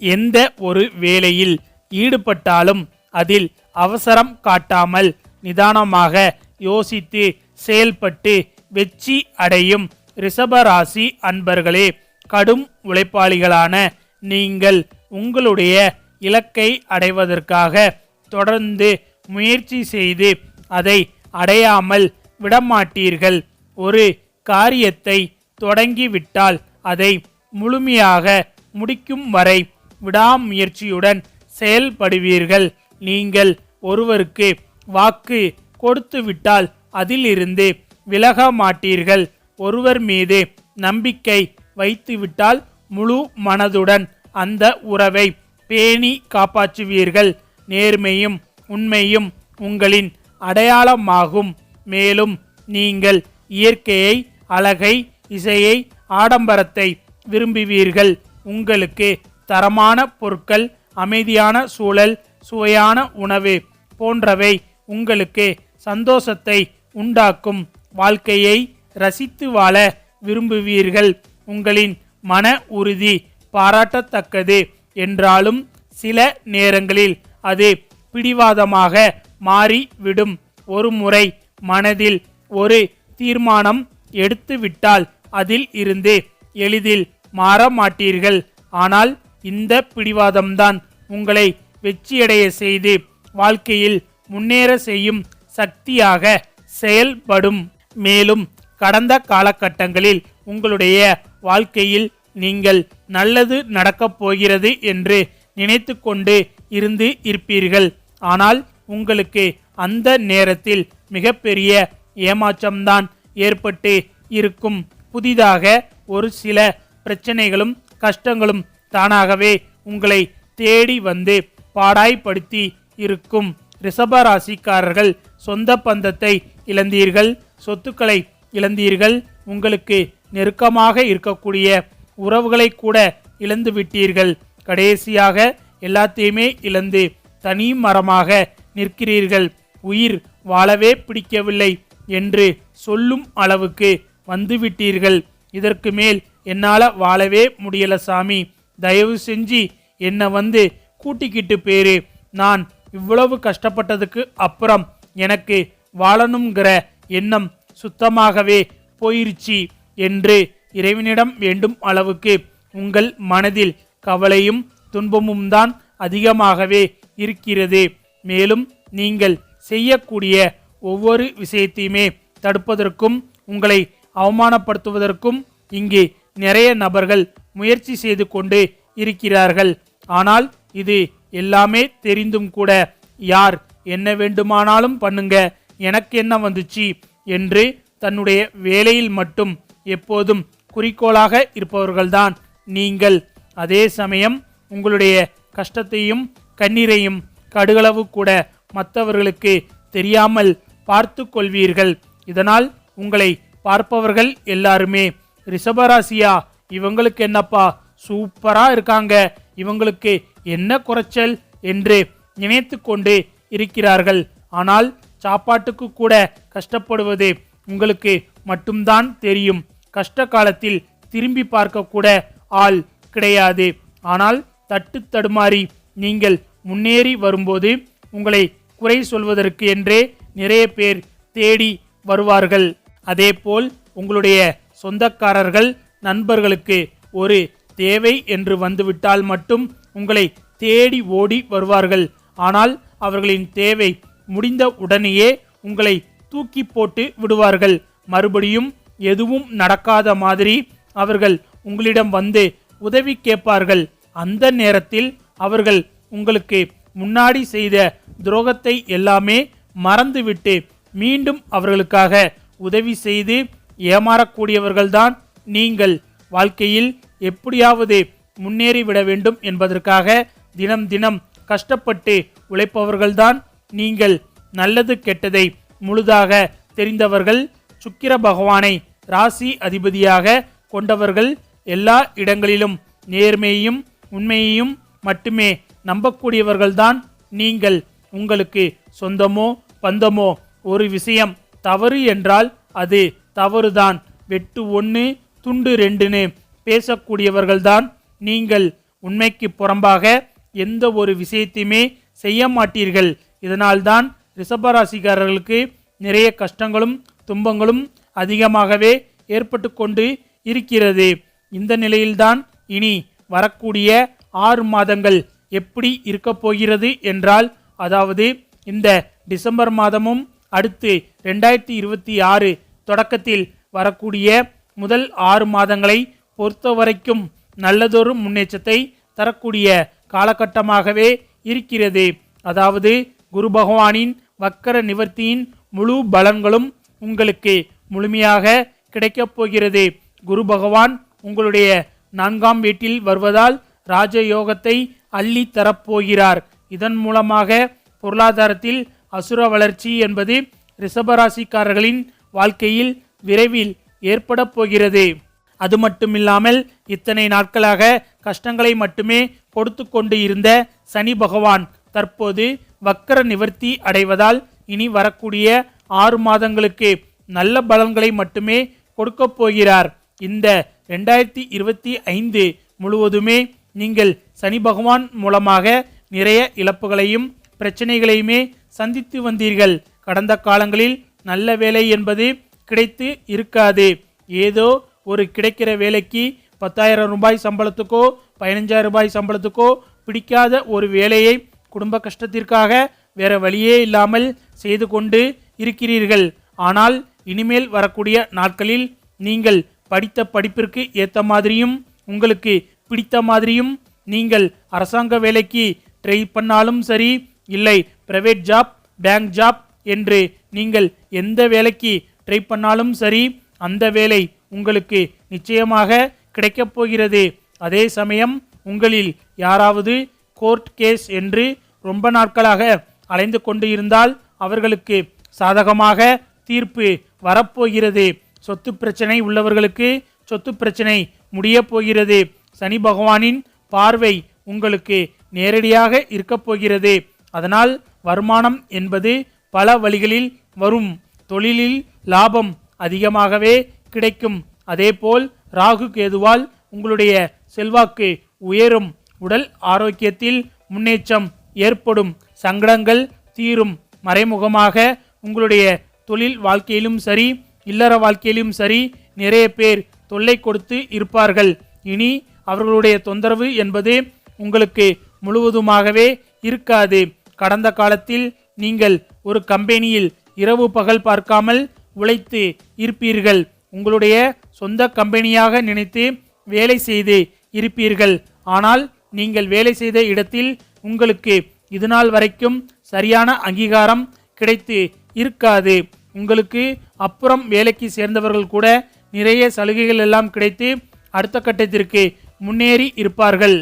எந்த ஒரு வேலையில் ஈடுபட்டாலும் அதில் அவசரம் காட்டாமல் நிதானமாக யோசித்து செயல்பட்டு வெற்றி அடையும் ரிஷபராசி அன்பர்களே கடும் உழைப்பாளிகளான நீங்கள் உங்களுடைய இலக்கை அடைவதற்காக தொடர்ந்து முயற்சி செய்து அதை அடையாமல் விடமாட்டீர்கள். ஒரு காரியத்தை தொடங்கிவிட்டால் அதை முழுமையாக முடிக்கும் வரை விடாமுயற்சியுடன் செயல்படுவீர்கள். நீங்கள் ஒருவருக்கு வாக்கு கொடுத்துவிட்டால் அதிலிருந்து விலக மாட்டீர்கள். ஒருவர் மீது நம்பிக்கை வைத்துவிட்டால் முழு மனதுடன் அந்த உறவை பேணி காப்பாற்றுவீர்கள். நேர்மையும் உண்மையும் உங்களின் அடையாளமாகும். மேலும் நீங்கள் இயற்கையை அழகை இசையை ஆடம்பரத்தை விரும்புவீர்கள். உங்களுக்கு தரமான பொருட்கள் அமைதியான சூழல் சுவையான உணவு போன்றவை உங்களுக்கு சந்தோஷத்தை உண்டாக்கும். வாழ்க்கையை ரசித்து வாழ விரும்புவீர்கள். உங்களின் மன உறுதி பாராட்டத்தக்கது என்றாலும் சில நேரங்களில் அது பிடிவாதமாக மாறிவிடும். ஒரு முறை மனதில் ஒரு தீர்மானம் எடுத்துவிட்டால் அதில் இருந்து எளிதில் மாற மாட்டீர்கள். ஆனால் இந்த பிடிவாதம்தான் உங்களை வெற்றியடைய செய்து வாழ்க்கையில் முன்னேற செய்யும் சக்தியாக செயல்படும். மேலும் கடந்த காலகட்டங்களில் உங்களுடைய வாழ்க்கையில் நீங்கள் நல்லது நடக்கப் போகிறது என்று நினைத்து கொண்டு இருந்து இருப்பீர்கள். ஆனால் உங்களுக்கு அந்த நேரத்தில் மிகப்பெரிய ஏமாற்றம்தான் ஏற்பட்டு இருக்கும். புதிதாக ஒரு சில பிரச்சனைகளும் கஷ்டங்களும் தானாகவே உங்களை தேடி வந்து பாடாய்படுத்தி இருக்கும் ரிஷபராசிக்காரர்கள் சொந்த பந்தத்தை இழந்தீர்கள் சொத்துக்களை இழந்தீர்கள் உங்களுக்கு நெருக்கமாக இருக்கக்கூடிய உறவுகளை கூட இழந்து விட்டீர்கள். கடைசியாக எல்லாத்தையுமே இழந்து தனி மரமாக நிற்கிறீர்கள். உயிர் வாழவே பிடிக்கவில்லை என்று சொல்லும் அளவுக்கு வந்துவிட்டீர்கள். இதற்கு மேல் என்னால் வாழவே முடியல சாமி. தயவு செஞ்சு என்னை வந்து கூட்டிக்கிட்டு பேரு. நான் இவ்வளவு கஷ்டப்பட்டதுக்கு அப்புறம் எனக்கு வாழணுங்கிற எண்ணம் சுத்தமாகவே போயிருச்சு என்று இறைவனிடம் வேண்டும் அளவுக்கு உங்கள் மனதில் கவலையும் துன்பமும் தான் அதிகமாகவே இருக்கிறது. மேலும் நீங்கள் செய்யக்கூடிய ஒவ்வொரு விஷயத்தையுமே தடுப்பதற்கும் உங்களை அவமானப்படுத்துவதற்கும் இங்கு நிறைய நபர்கள் முயற்சி செய்து கொண்டு இருக்கிறார்கள். ஆனால் இது எல்லாமே தெரிந்தும் கூட யார் என்ன வேண்டுமானாலும் பண்ணுங்க எனக்கு என்ன வந்துச்சு? என்று தன்னுடைய வேலையில் மட்டும் எப்போதும் குறிக்கோளாக இருப்பவர்கள்தான் நீங்கள். அதே சமயம் உங்களுடைய கஷ்டத்தையும் கண்ணீரையும் கடுகளவு கூட மற்றவர்களுக்கு தெரியாமல் பார்த்து கொள்வீர்கள் இதனால் உங்களை பார்ப்பவர்கள் எல்லாருமே. ரிஷபராசியா இவங்களுக்கு என்னப்பா? சூப்பரா இருக்காங்க. இவங்களுக்கு என்ன குறைச்சல் என்று நினைத்து கொண்டு இருக்கிறார்கள். ஆனால் சாப்பாட்டுக்கு கூட கஷ்டப்படுவது உங்களுக்கு மட்டும்தான் தெரியும். கஷ்ட காலத்தில் திரும்பி பார்க்க கூட ஆள் கிடையாது. ஆனால் தட்டு தடுமாறி நீங்கள் முன்னேறி வரும்போது உங்களை குறை சொல்வதற்கு என்றே நிறைய பேர் தேடி வருவார்கள். அதேபோல் உங்களுடைய சொந்தக்காரர்கள் நண்பர்களுக்கு ஒரு தேவை என்று வந்துவிட்டால் மட்டும் உங்களை தேடி ஓடி வருவார்கள். ஆனால் அவர்களின் தேவை முடிந்த உடனேயே உங்களை தூக்கி போட்டு விடுவார்கள். மறுபடியும் எதுவும் நடக்காத மாதிரி அவர்கள் உங்களிடம் வந்து உதவி கேட்பார்கள். அந்த நேரத்தில் அவர்கள் உங்களுக்கு முன்னாடி செய்த துரோகத்தை எல்லாமே மறந்துவிட்டு மீண்டும் அவர்களுக்காக உதவி செய்து ஏமாறக்கூடியவர்கள்தான் நீங்கள் வாழ்க்கையில் எப்படியாவது முன்னேறிவிட வேண்டும் என்பதற்காக தினம் தினம் கஷ்டப்பட்டு உழைப்பவர்கள்தான் நீங்கள் நல்லது கெட்டதை முழுதாக தெரிந்தவர்கள். சுக்கிர பகவானை ராசி அதிபதியாக கொண்டவர்கள் எல்லா இடங்களிலும் நேர்மையையும் உண்மையையும் மட்டுமே நம்பக்கூடியவர்கள்தான் நீங்கள். உங்களுக்கு சொந்தமோ பந்தமோ ஒரு விஷயம் தவறு என்றால் அது தவறுதான். வெட்டு ஒன்று துண்டு ரெண்டுன்னு பேசக்கூடியவர்கள்தான் நீங்கள் உண்மைக்கு புறம்பாக எந்த ஒரு விஷயத்தையுமே செய்ய மாட்டீர்கள். இதனால்தான் ரிஷபராசிக்காரர்களுக்கு நிறைய கஷ்டங்களும் துன்பங்களும் அதிகமாகவே ஏற்பட்டு கொண்டு இருக்கிறது. இந்த நிலையில்தான் இனி வரக்கூடிய ஆறு மாதங்கள் எப்படி இருக்கப் போகிறது என்றால் அதாவது இந்த டிசம்பர் மாதமும் அடுத்து ரெண்டாயிரத்தி இருபத்தி ஆறு தொடக்கத்தில் வரக்கூடிய முதல் ஆறு மாதங்களை பொறுத்தவரைக்கும் நல்லதொரு முன்னேற்றத்தை தரக்கூடிய காலகட்டமாகவே இருக்கிறது. அதாவது குரு பகவானின் வக்கர நிவர்த்தியின் முழு பலன்களும் உங்களுக்கு முழுமையாக கிடைக்கப் போகிறது. குரு பகவான் உங்களுடைய நான்காம் வீட்டில் வருவதால் ராஜயோகத்தை அள்ளி தரப்போகிறார். இதன் மூலமாக பொருளாதாரத்தில் அசுர வளர்ச்சி என்பது ரிஷபராசிக்காரர்களின் வாழ்க்கையில் விரைவில் ஏற்பட போகிறது அது மட்டுமில்லாமல் இத்தனை நாட்களாக கஷ்டங்களை மட்டுமே கொடுத்து கொண்டு இருந்த சனி பகவான் தற்போது வக்கர நிவர்த்தி அடைவதால் இனி வரக்கூடிய ஆறு மாதங்களுக்கு நல்ல பலன்களை மட்டுமே கொடுக்கப் போகிறார். இந்த ரெண்டாயிரத்தி இருபத்தி ஐந்து முழுவதுமே நீங்கள் சனி பகவான் மூலமாக நிறைய இழப்புகளையும் பிரச்சனைகளையுமே சந்தித்து வந்தீர்கள். கடந்த காலங்களில் நல்ல வேலை என்பது கிடைத்து இருக்காது. ஏதோ ஒரு கிடைக்கிற வேலைக்கு பத்தாயிரம் ரூபாய் சம்பளத்துக்கோ பதினஞ்சாயிரம் ரூபாய் சம்பளத்துக்கோ பிடிக்காத ஒரு வேலையை குடும்ப கஷ்டத்திற்காக வேற வழியே இல்லாமல் செய்து கொண்டு இருக்கிறீர்கள். ஆனால் இனிமேல் வரக்கூடிய நாட்களில் நீங்கள் படித்த படிப்பிற்கு ஏற்ற மாதிரியும் உங்களுக்கு பிடித்த மாதிரியும் நீங்கள் அரசாங்க வேலைக்கு ட்ரை பண்ணாலும் சரி இல்லை பிரைவேட் ஜாப் பேங்க் ஜாப் என்று நீங்கள் எந்த வேலைக்கு ட்ரை பண்ணாலும் சரி அந்த வேலை உங்களுக்கு நிச்சயமாக கிடைக்கப் போகிறது. அதே சமயம் உங்களில் யாராவது கோர்ட் கேஸ் என்று ரொம்ப நாட்களாக அலைந்து கொண்டு இருந்தால் அவர்களுக்கு சாதகமாக தீர்ப்பு வரப்போகிறது. சொத்து பிரச்சனை உள்ளவர்களுக்கு சொத்து பிரச்சனை முடியப் போகிறது. சனி பகவானின் பார்வை உங்களுக்கு நேரடியாக இருக்கப் போகிறது. அதனால் வருமானம் என்பது பல வழிகளில் வரும். தொழிலில் லாபம் அதிகமாகவே கிடைக்கும். அதேபோல் ராகு கேதுவால் உங்களுடைய செல்வாக்கு உயரும். உடல் ஆரோக்கியத்தில் முன்னேற்றம் ஏற்படும். சங்கடங்கள் தீரும். மறைமுகமாக உங்களுடைய தொழில் வாழ்க்கையிலும் சரி இல்லற வாழ்க்கையிலும் சரி நிறைய பேர் தொல்லை கொடுத்து இருப்பார்கள். இனி அவர்களுடைய தொந்தரவு என்பது உங்களுக்கு முழுவதுமாகவே இருக்காது. கடந்த காலத்தில் நீங்கள் ஒரு கம்பெனியில் இரவு பகல் பார்க்காமல் உழைத்து இருப்பீர்கள். உங்களுடைய சொந்த கம்பெனியாக நினைத்து வேலை செய்து இருப்பீர்கள். ஆனால் நீங்கள் வேலை செய்த இடத்தில் உங்களுக்கு இதுநாள் வரைக்கும் சரியான அங்கீகாரம் கிடைத்து இருக்காது. உங்களுக்கு அப்புறம் வேலைக்கு சேர்ந்தவர்கள் கூட நிறைய சலுகைகள் எல்லாம் கிடைத்து அடுத்த கட்டத்திற்கு முன்னேறி இருப்பார்கள்.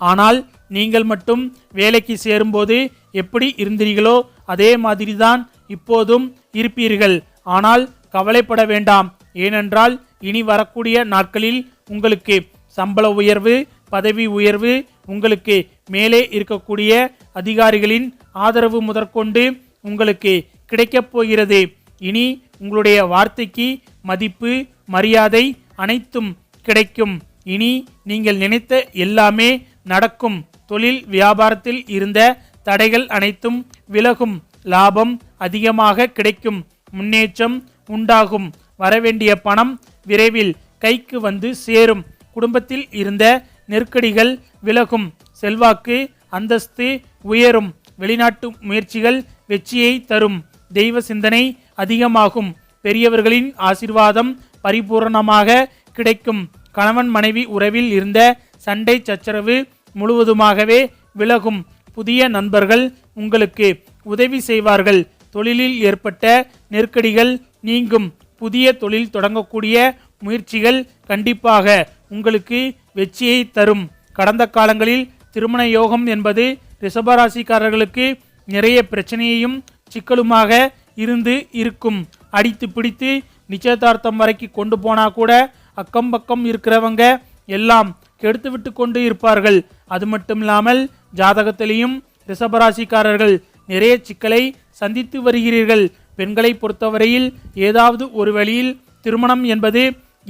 ஆனால் நீங்கள் மட்டும் வேலைக்கு சேரும்போது எப்படி இருந்தீர்களோ அதே மாதிரி தான் இப்போதும் இருப்பீர்கள். ஆனால் கவலைப்பட வேண்டாம். ஏனென்றால் இனி வரக்கூடிய நாட்களில் உங்களுக்கு சம்பள உயர்வு பதவி உயர்வு உங்களுக்கு மேலே இருக்கக்கூடிய அதிகாரிகளின் ஆதரவு முதற்கொண்டு உங்களுக்கு கிடைக்கப் போகிறது. இனி உங்களுடைய வார்த்தைக்கு மதிப்பு மரியாதை அனைத்தும் கிடைக்கும். இனி நீங்கள் நினைத்த எல்லாமே நடக்கும். தொழில் வியாபாரத்தில் இருந்த தடைகள் அனைத்தும் விலகும். லாபம் அதிகமாக கிடைக்கும். முன்னேற்றம் உண்டாகும். வரவேண்டிய பணம் விரைவில் கைக்கு வந்து சேரும். குடும்பத்தில் இருந்த நெருக்கடிகள் விலகும். செல்வாக்கு அந்தஸ்து உயரும். வெளிநாட்டு முயற்சிகள் வெற்றியை தரும். தெய்வ சிந்தனை அதிகமாகும். பெரியவர்களின் ஆசிர்வாதம் பரிபூரணமாக கிடைக்கும். கணவன் மனைவி உறவில் இருந்த சண்டை சச்சரவு முழுவதுமாகவே விலகும். புதிய நண்பர்கள் உங்களுக்கு உதவி செய்வார்கள். தொழிலில் ஏற்பட்ட நெருக்கடிகள் நீங்கும். புதிய தொழில் தொடங்கக்கூடிய முயற்சிகள் கண்டிப்பாக உங்களுக்கு வெற்றியை தரும். கடந்த காலங்களில் திருமண யோகம் என்பது ரிஷபராசிக்காரர்களுக்கு நிறைய பிரச்சனையையும் சிக்கலுமாக இருந்து இருக்கும். அடித்து பிடித்து நிச்சயதார்த்தம் வரைக்கு கொண்டு போனா கூட அக்கம் பக்கம் இருக்கிறவங்க எல்லாம் கெடுத்து விட்டு கொண்டு இருப்பார்கள். அது மட்டும் இல்லாமல் ஜாதகத்திலையும் ரிஷபராசிக்காரர்கள் நிறைய சிக்கலை சந்தித்து வருகிறீர்கள். பெண்களை பொறுத்தவரையில் ஏதாவது ஒரு வழியில் திருமணம் என்பது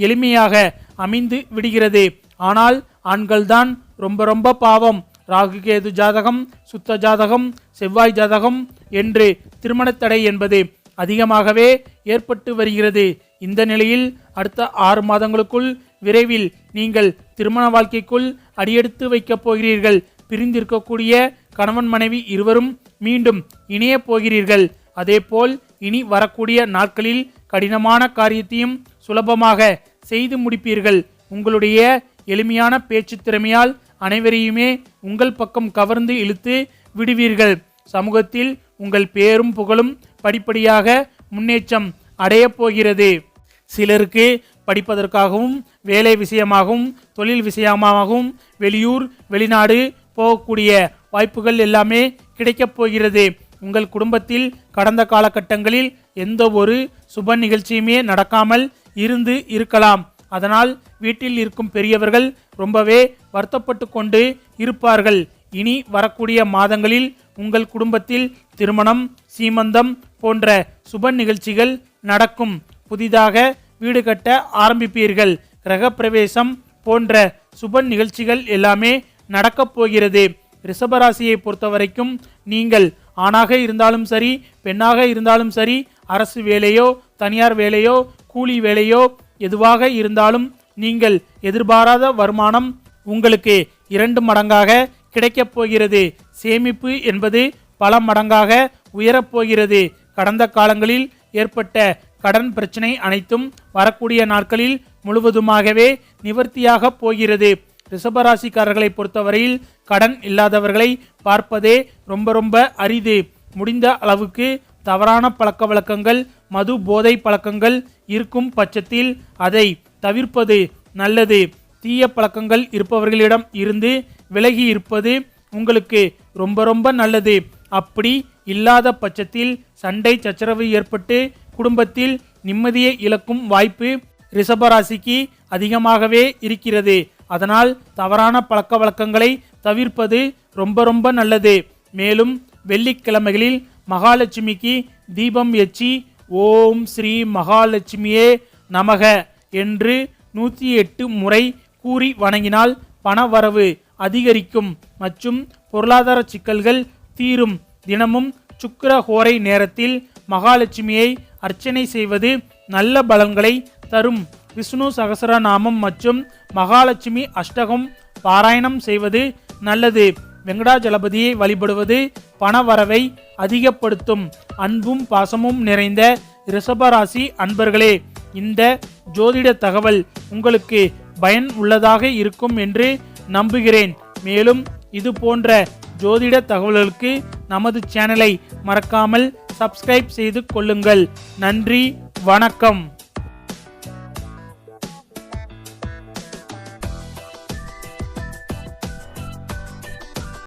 எளிமையாக அமைந்து விடுகிறது. ஆனால் ஆண்கள்தான் ரொம்ப ரொம்ப பாவம். ராகுகேது ஜாதகம் சுத்த ஜாதகம் செவ்வாய் ஜாதகம் என்று திருமணத்தடை என்பது அதிகமாகவே ஏற்பட்டு வருகிறது. இந்த நிலையில் அடுத்த ஆறு மாதங்களுக்குள் விரைவில் நீங்கள் திருமண வாழ்க்கைக்குள் அடியெடுத்து வைக்கப் போகிறீர்கள். பிரிந்திருக்கக்கூடிய கணவன் மனைவி இருவரும் மீண்டும் இணையப் போகிறீர்கள். அதேபோல் இனி வரக்கூடிய நாட்களில் கடினமான காரியத்தையும் சுலபமாக செய்து முடிப்பீர்கள். உங்களுடைய எளிமையான பேச்சு திறமையால் அனைவரையுமே உங்கள் பக்கம் கவர்ந்து இழுத்து விடுவீர்கள். சமூகத்தில் உங்கள் பேரும் புகழும் படிப்படியாக முன்னேற்றம் அடையப் போகிறது. சிலருக்கு படிப்பதற்காகவும் வேலை விஷயமாகவும் தொழில் விஷயமாகவும் வெளியூர் வெளிநாடு போகக்கூடிய வாய்ப்புகள் எல்லாமே கிடைக்கப் போகிறது. உங்கள் குடும்பத்தில் கடந்த காலகட்டங்களில் எந்த ஒரு சுப நிகழ்ச்சியுமே நடக்காமல் இருந்து இருக்கலாம். அதனால் வீட்டில் இருக்கும் பெரியவர்கள் ரொம்பவே வருத்தப்பட்டு கொண்டு இருப்பார்கள். இனி வரக்கூடிய மாதங்களில் உங்கள் குடும்பத்தில் திருமணம் சீமந்தம் போன்ற சுப நிகழ்ச்சிகள் நடக்கும். புதிதாக வீடு கட்ட ஆரம்பிப்பீர்கள். கிரகப்பிரவேசம் போன்ற சுப நிகழ்ச்சிகள் எல்லாமே நடக்கப் போகிறது. ரிஷபராசியை பொறுத்தவரைக்கும் நீங்கள் ஆணாக இருந்தாலும் சரி பெண்ணாக இருந்தாலும் சரி அரசு வேலையோ தனியார் வேலையோ கூலி வேலையோ எதுவாக இருந்தாலும் நீங்கள் எதிர்பாராத வருமானம் உங்களுக்கு இரண்டு மடங்காக கிடைக்கப் போகிறது. சேமிப்பு என்பது பல மடங்காக உயரப்போகிறது கடந்த காலங்களில் ஏற்பட்ட கடன் பிரச்சனை அனைத்தும் வரக்கூடிய நாட்களில் முழுவதுமாகவே நிவர்த்தியாக போகிறது. ரிஷபராசிக்காரர்களை பொறுத்தவரையில் கடன் இல்லாதவர்களை பார்ப்பதே ரொம்ப ரொம்ப அரிது. முடிந்த அளவுக்கு தவறான பழக்க வழக்கங்கள் மது போதை பழக்கங்கள் இருக்கும் பட்சத்தில் அதை தவிர்ப்பது நல்லது. தீய பழக்கங்கள் இருப்பவர்களிடம் இருந்து விலகி இருப்பது உங்களுக்கு ரொம்ப ரொம்ப நல்லது. அப்படி இல்லாத பட்சத்தில் சண்டை சச்சரவு ஏற்பட்டு குடும்பத்தில் நிம்மதியை இழக்கும் வாய்ப்பு ரிஷபராசிக்கு அதிகமாகவே இருக்கிறது. அதனால் தவறான பழக்க வழக்கங்களை தவிர்ப்பது ரொம்ப ரொம்ப நல்லது. மேலும் வெள்ளிக்கிழமைகளில் மகாலட்சுமிக்கு தீபம் எச்சி ஓம் ஸ்ரீ மகாலட்சுமியே நமக என்று நூற்றி எட்டு முறை கூறி வணங்கினால் பணவரவு அதிகரிக்கும் மற்றும் பொருளாதார சிக்கல்கள் தீரும். தினமும் சுக்கர ஹோரை நேரத்தில் மகாலட்சுமியை அர்ச்சனை செய்வது நல்ல பலன்களை தரும். விஷ்ணு சகசரநாமம் மற்றும் மகாலட்சுமி அஷ்டகம் பாராயணம் செய்வது நல்லது. வெங்கடாஜலபதியை வழிபடுவது பணவரவை அதிகப்படுத்தும். அன்பும் பாசமும் நிறைந்த ரிஷபராசி அன்பர்களே இந்த ஜோதிட தகவல் உங்களுக்கு பயன் உள்ளதாக இருக்கும் என்று நம்புகிறேன். மேலும் இது போன்ற ஜோதிட தகவல்களுக்கு நமது சேனலை மறக்காமல் சப்ஸ்கிரைப் செய்து கொள்ளுங்கள். நன்றி வணக்கம்.